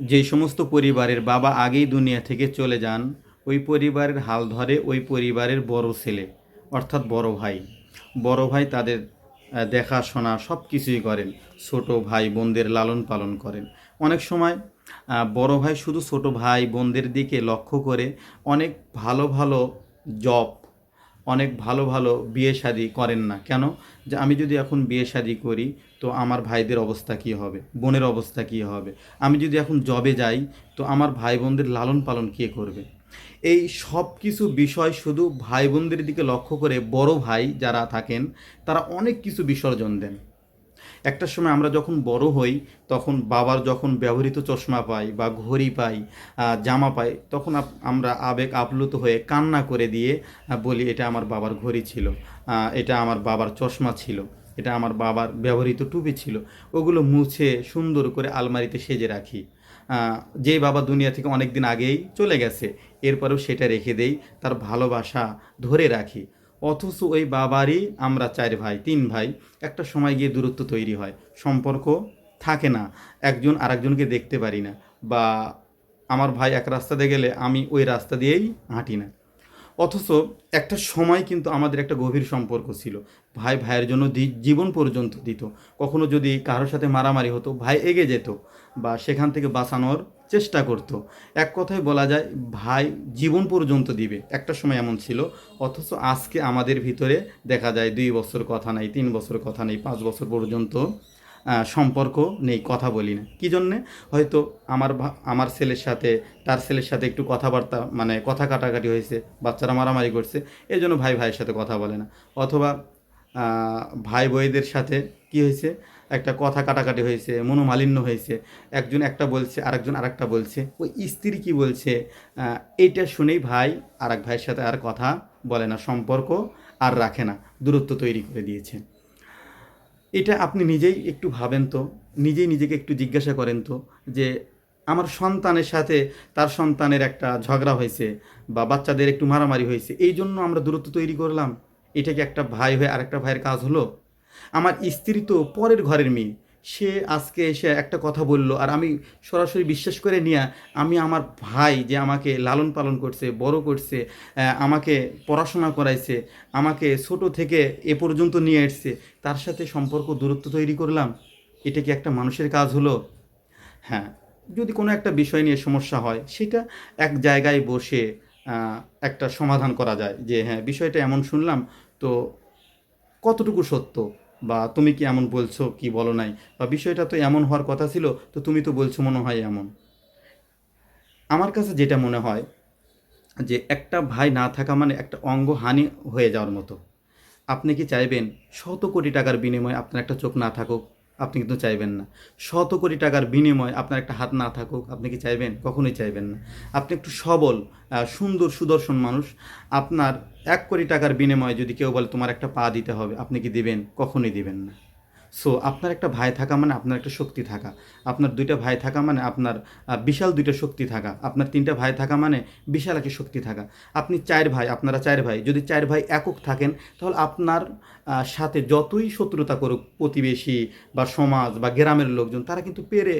যেই সমস্ত পরিবারের বাবা আগেই দুনিয়া থেকে চলে যান, ওই পরিবারের হাল ধরে ওই পরিবারের বড় ছেলে, অর্থাৎ বড় ভাই। বড় ভাই তাদের দেখাশোনা সব কিছুই করেন, ছোট ভাই বোনদের লালন পালন করেন। অনেক সময় বড় ভাই শুধু ছোট ভাই বোনদের দিকে লক্ষ্য করে অনেক ভালো ভালো জব অনেক ভালো ভালো বিয়ে শাদি করেন না। কেন? যে আমি যদি এখন বিয়ে শাদি করি, তো আমার ভাইদের অবস্থা কি হবে? বোনের অবস্থা কি হবে? আমি যদি এখন জবে যাই, তো আমার ভাই বোনদের লালন পালন কে করবে? এই সব কিছু বিষয় শুধু ভাই বোনদের দিকে লক্ষ্য করে বড় ভাই যারা থাকেন, তারা অনেক কিছু বিসর্জন দেন। একটা সময় আমরা যখন বড় হই, তখন বাবার যখন ব্যবহৃত চশমা পাই বা ঘড়ি পাই জামা পাই, তখন আমরা আবেগ আপ্লুত হয়ে কান্না করে দিয়ে বলি এটা আমার বাবার ঘড়ি ছিল এটা আমার বাবার চশমা ছিল, এটা আমার বাবার ব্যবহৃত টুপি ছিল, ওগুলো মুছে সুন্দর করে আলমারিতে সেজে রাখি। যে বাবা দুনিয়া থেকে অনেক দিন আগেই চলে গেছে, এরপরেও সেটা রেখে দেই, তার ভালোবাসা ধরে রাখি। অথচ ওই বাবারই আমরা চার ভাই, তিন ভাই, একটা সময় গিয়ে দূরত্ব তৈরি হয়। সম্পর্ক থাকে না, একজন আরেকজনকে দেখতে পারি না বা আমার ভাই এক রাস্তা দিয়ে গেলে আমি ওই রাস্তা দিয়েই হাঁটি না। অথচ একটা সময় কিন্তু আমাদের একটা গভীর সম্পর্ক ছিল। ভাই ভাইয়ের জন্য জীবন পর্যন্ত দিত। কখনো যদি কারোর সাথে মারামারি হতো, ভাই এগে যেত বা সেখান থেকে বাঁচানোর চেষ্টা করতো। এক কথায় বলা যায়, ভাই জীবন পর্যন্ত দিবে। একটা সময় এমন ছিল, অথচ আজকে আমাদের ভিতরে দেখা যায় দুই বছর কথা নাই, তিন বছর কথা নেই, পাঁচ বছর পর্যন্ত সম্পর্ক নেই, কথা বলি না। কী জন্যে? হয়তো আমার আমার ছেলের সাথে, তার ছেলের সাথে একটু কথাবার্তা মানে কথা কাটাকাটি হয়েছে, বাচ্চারা মারামারি করছে, এই জন্য ভাই ভাইয়ের সাথে কথা বলে না। অথবা ভাই বইদের সাথে কি হয়েছে? একটা কথা কাটাকাটি হয়েছে, মনোমালিন্য হয়েছে, একজন একটা বলছে, আরেকজন আরেকটা বলছে, ওই স্ত্রী কি বলছে এইটা শুনেই ভাই আর এক ভাইয়ের সাথে আর কথা বলে না, সম্পর্ক আর রাখে না, দূরত্ব তৈরি করে দিয়েছে। এটা আপনি নিজেই একটু ভাবেন তো, নিজেই নিজেকে একটু জিজ্ঞাসা করেন তো, যে আমার সন্তানের সাথে তার সন্তানের একটা ঝগড়া হয়েছে বা বাচ্চাদের একটু মারামারি হয়েছে, এই জন্য আমরা দূরত্ব তৈরি করলাম। এটা কি একটা ভাই হয়ে আরেকটা ভাইয়ের কাজ হলো? আমার স্ত্রী তো পরের ঘরের মেয়ে সে আজকে এসে একটা কথা বলল, আর আমি সরাসরি বিশ্বাস করে নিয়ে আমি আমার ভাই যে আমাকে লালন পালন করছে, বড় করছে আমাকে পড়াশোনা করাইছে, আমাকে ছোট থেকে এ পর্যন্ত নিয়ে এসছে, তার সাথে সম্পর্ক দূরত্ব তৈরি করলাম, এটা কি একটা মানুষের কাজ হলো? হ্যাঁ যদি কোনো একটা বিষয় নিয়ে সমস্যা হয়, সেটা এক জায়গায় বসে একটা সমাধান করা যায়, যে হ্যাঁ বিষয়টা এমন শুনলাম, তো কতটুকু সত্য? বা তুমি কি এমন বলছো, কি বলো নাই, বা বিষয়টা তো এমন হওয়ার কথা ছিল, তো তুমি তো বলছো মনে হয় এমন। আমার কাছে যেটা মনে হয়, যে একটা ভাই না থাকা মানে একটা অঙ্গ হানি হয়ে যাওয়ার মতো। আপনি কি চাইবেন, শত কোটি টাকার বিনিময়ে আপনার একটা চোখ না থাকুক? আপনি কিন্তু চাইবেন না। শত কোটি টাকার বিনিময়ে আপনার একটা হাত না থাকুক, আপনি কি চাইবেন? কখনোই চাইবেন না। আপনি একটু সবল সুন্দর, সুদর্শন মানুষ। আপনার এক কোটি টাকার বিনিময়ে যদি কেউ বলে তোমার একটা পা দিতে হবে, আপনি কি দিবেন? কখনোই দিবেন না। সো আপনার একটা ভাই থাকা মানে আপনার একটা শক্তি থাকা। আপনার দুইটা ভাই থাকা মানে আপনার বিশাল দুইটা শক্তি থাকা। আপনার তিনটা ভাই থাকা মানে বিশাল একটা শক্তি থাকা। আপনি চার ভাই, আপনারা চার ভাই। যদি চার ভাই একক থাকেন, তাহলে আপনার সাথে যতই শত্রুতা করুক প্রতিবেশী বা সমাজ বা গ্রামের লোকজন, তারা কিন্তু পেরে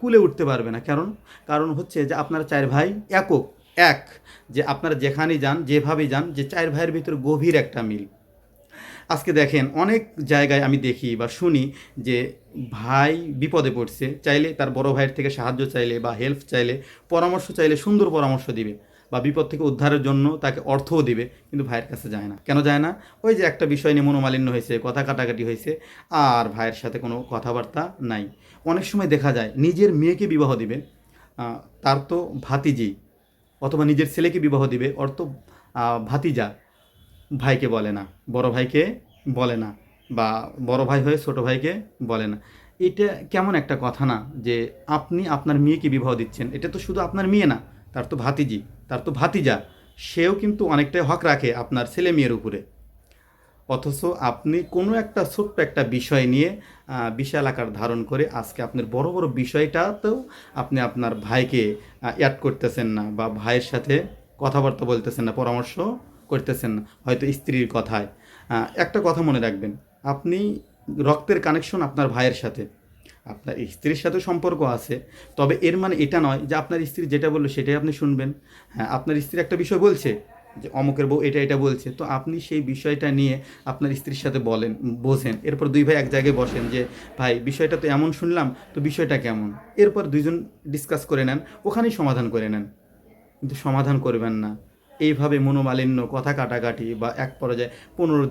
কুলে উঠতে পারবে না। কারণ কারণ হচ্ছে যে আপনারা চার ভাই একক, এক। যে আপনারা যেখানেই যান, যেভাবেই যান, যে চার ভাইয়ের ভিতরে গভীর একটা মিল। আজকে দেখেন অনেক জায়গায় আমি দেখি বা শুনি যে ভাই বিপদে পড়ছে, চাইলে তার বড় ভাইয়ের থেকে সাহায্য চাইলে বা হেল্প চাইলে, পরামর্শ চাইলে সুন্দর পরামর্শ দিবে বা বিপদ থেকে উদ্ধারের জন্য তাকে অর্থও দিবে, কিন্তু ভাইয়ের কাছে যায় না। কেন যায় না? ওই যে একটা বিষয় নিয়ে মনোমালিন্য হয়েছে, কথা কাটাকাটি হয়েছে, আর ভাইয়ের সাথে কোনো কথাবার্তা নাই। অনেক সময় দেখা যায় নিজের মেয়েকে বিবাহ দিবে তার তো ভাতিজি অথবা নিজের ছেলেকে বিবাহ দিবে অর্থ ভাতিজা ভাইকে বলে না, বড় ভাইকে বলে না বা বড় ভাই হয়ে ছোট ভাইকে বলে না। এটা কেমন একটা কথা না যে আপনি আপনার মেয়েকে বিবাহ দিচ্ছেন? এটা তো শুধু আপনার মেয়ে না, তার তো ভাতিজি, তার তো ভাতিজা। সেও কিন্তু অনেকটাই হক রাখে আপনার ছেলে মেয়ের উপরে। অথচ আপনি কোনো একটা ছোট্ট একটা বিষয় নিয়ে বিশাল আকার ধারণ করে আজকে আপনার বড় বড় বিষয়টাতেও আপনি আপনার ভাইকে অ্যাড করতেছেন না বা ভাইয়ের সাথে কথাবার্তা বলতেছেন না, পরামর্শ করতেছেন না, হয়তো স্ত্রীর কথায়। একটা কথা মনে রাখবেন। আপনি রক্তের কানেকশন আপনার ভাইয়ের সাথে। আপনার স্ত্রীর সাথে সম্পর্ক আছে। তবে এর মানে এটা নয় যে আপনার স্ত্রী যেটা বলল সেটাই আপনি শুনবেন। হ্যাঁ আপনার স্ত্রী একটা বিষয় বলছে যে অমুকের বউ এটা এটা বলছে। তো আপনি সেই বিষয়টা নিয়ে আপনার স্ত্রীর সাথে বলেন, বোঝেন। এরপর দুই ভাই এক জায়গায় বসেন যে, ভাই, বিষয়টা তো এমন শুনলাম, তো বিষয়টা কেমন? এরপর দুইজন ডিসকাস করে নেন, ওখানেই সমাধান করে নেন। কিন্তু সমাধান করবেন না। এইভাবে মনোমালিন্য, কথা কাটাকাটি বা এক পর্যায়ে পনেরো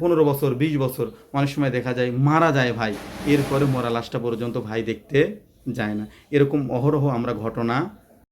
পনেরো বছর, বিশ বছর অনেক সময় দেখা যায় মারা যায় ভাই। এরপরে মরা লাশটা পর্যন্ত ভাই দেখতে যায় না। এরকম অহরহ আমরা ঘটনা